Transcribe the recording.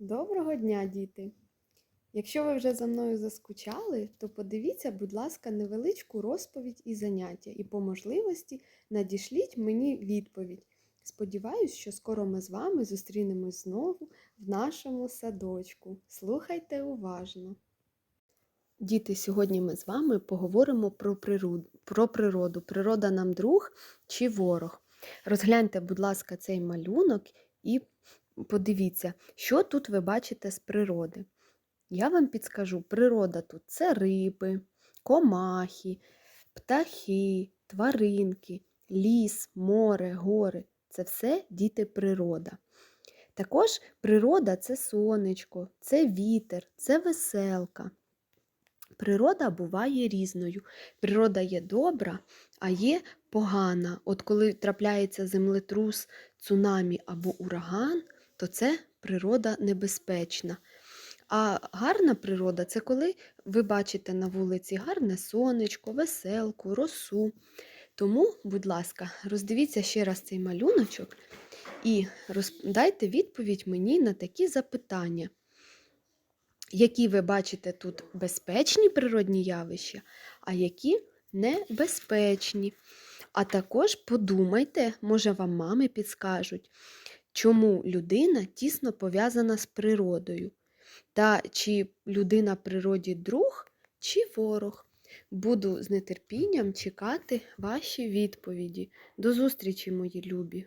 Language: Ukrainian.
Доброго дня, діти! Якщо ви вже за мною заскучали, то подивіться, будь ласка, невеличку розповідь і заняття, і по можливості надішліть мені відповідь. Сподіваюсь, що скоро ми з вами зустрінемось знову в нашому садочку. Слухайте уважно. Діти, сьогодні ми з вами поговоримо про природу. Про природу. Природа нам друг чи ворог. Розгляньте, будь ласка, цей малюнок і подивіться, що тут ви бачите з природи. Я вам підскажу, природа тут це риби, комахи, птахи, тваринки, ліс, море, гори. Це все діти природа. Також природа це сонечко, це вітер, це веселка. Природа буває різною. Природа є добра, а є погана. От коли трапляється землетрус, цунамі або ураган, то це природа небезпечна. А гарна природа це коли ви бачите на вулиці гарне сонечко, веселку, росу. Тому, будь ласка, роздивіться ще раз цей малюночок і дайте відповідь мені на такі запитання. Які ви бачите тут безпечні природні явища, а які небезпечні. А також подумайте, може вам мами підскажуть, чому людина тісно пов'язана з природою, та чи людина природі друг чи ворог. Буду з нетерпінням чекати ваші відповіді. До зустрічі, мої любі!